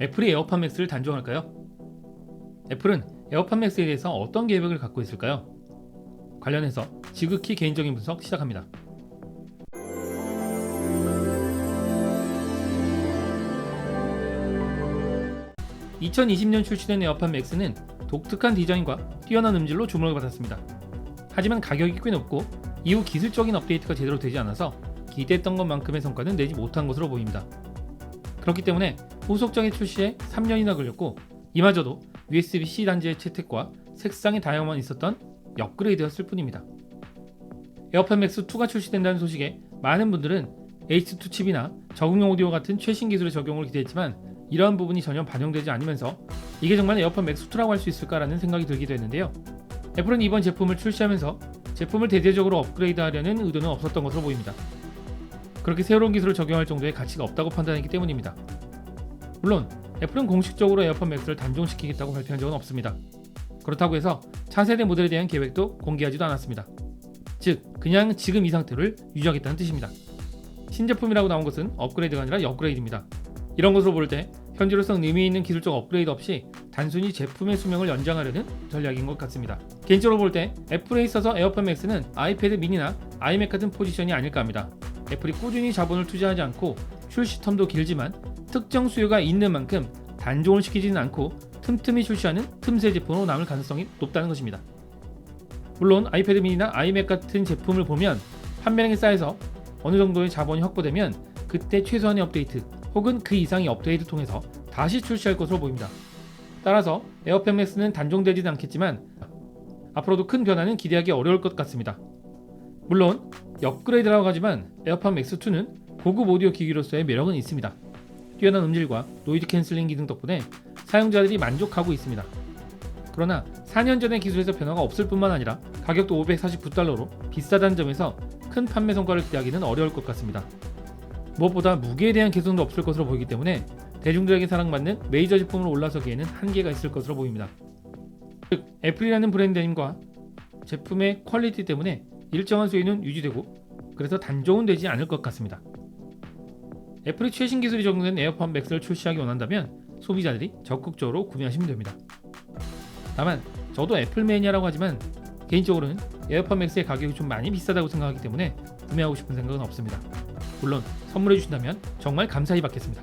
애플이 에어팟 맥스를 단종할까요? 애플은 에어팟 맥스에 대해서 어떤 계획을 갖고 있을까요? 관련해서 지극히 개인적인 분석 시작합니다. 2020년 출시된 에어팟 맥스는 독특한 디자인과 뛰어난 음질로 주목을 받았습니다. 하지만 가격이 꽤 높고 이후 기술적인 업데이트가 제대로 되지 않아서 기대했던 것만큼의 성과는 내지 못한 것으로 보입니다. 그렇기 때문에 후속작의 출시에 3년이나 걸렸고 이마저도 USB-C 단지의 채택과 색상의 다양함만 있었던 업그레이드였을 뿐입니다. 에어팟 맥스 2가 출시된다는 소식에 많은 분들은 H2 칩이나 적응용 오디오 같은 최신 기술의 적용을 기대했지만 이러한 부분이 전혀 반영되지 않으면서 이게 정말 에어팟 맥스 2라고 할 수 있을까라는 생각이 들기도 했는데요. 애플은 이번 제품을 출시하면서 제품을 대대적으로 업그레이드하려는 의도는 없었던 것으로 보입니다. 그렇게 새로운 기술을 적용할 정도의 가치가 없다고 판단했기 때문입니다. 물론 애플은 공식적으로 에어팟 맥스를 단종시키겠다고 발표한 적은 없습니다. 그렇다고 해서 차세대 모델에 대한 계획도 공개하지도 않았습니다. 즉, 그냥 지금 이 상태를 유지하겠다는 뜻입니다. 신제품이라고 나온 것은 업그레이드가 아니라 업그레이드입니다. 이런 것으로 볼 때 현재로선 의미 있는 기술적 업그레이드 없이 단순히 제품의 수명을 연장하려는 전략인 것 같습니다. 개인적으로 볼 때 애플에 있어서 에어팟 맥스는 아이패드 미니나 아이맥 같은 포지션이 아닐까 합니다. 애플이 꾸준히 자본을 투자하지 않고 출시 텀도 길지만 특정 수요가 있는 만큼 단종을 시키지는 않고 틈틈이 출시하는 틈새 제품으로 남을 가능성이 높다는 것입니다. 물론 아이패드 미니나 아이맥 같은 제품을 보면 판매량이 쌓여서 어느 정도의 자본이 확보되면 그때 최소한의 업데이트 혹은 그 이상의 업데이트 통해서 다시 출시할 것으로 보입니다. 따라서 에어팟 맥스는 단종되지는 않겠지만 앞으로도 큰 변화는 기대하기 어려울 것 같습니다. 물론 업그레이드라고 하지만 에어팟 맥스 2는 고급 오디오 기기로서의 매력은 있습니다. 뛰어난 음질과 노이즈 캔슬링 기능 덕분에 사용자들이 만족하고 있습니다. 그러나 4년 전의 기술에서 변화가 없을 뿐만 아니라 가격도 549달러로 비싸다는 점에서 큰 판매 성과를 기대하기는 어려울 것 같습니다. 무엇보다 무게에 대한 개선도 없을 것으로 보이기 때문에 대중들에게 사랑받는 메이저 제품으로 올라서기에는 한계가 있을 것으로 보입니다. 즉 애플이라는 브랜드 네임과 제품의 퀄리티 때문에 일정한 수요는 유지되고 그래서 단종은 되지 않을 것 같습니다. 애플이 최신 기술이 적용된 에어팟 맥스를 출시하기 원한다면 소비자들이 적극적으로 구매하시면 됩니다. 다만 저도 애플 매니아라고 하지만 개인적으로는 에어팟 맥스의 가격이 좀 많이 비싸다고 생각하기 때문에 구매하고 싶은 생각은 없습니다. 물론 선물해 주신다면 정말 감사히 받겠습니다.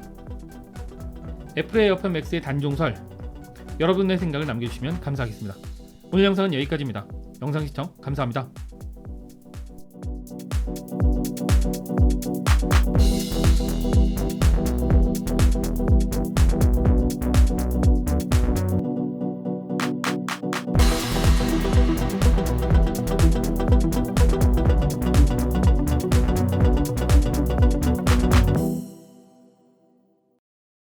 애플의 에어팟 맥스의 단종설 여러분의 생각을 남겨주시면 감사하겠습니다. 오늘 영상은 여기까지입니다. 영상 시청 감사합니다.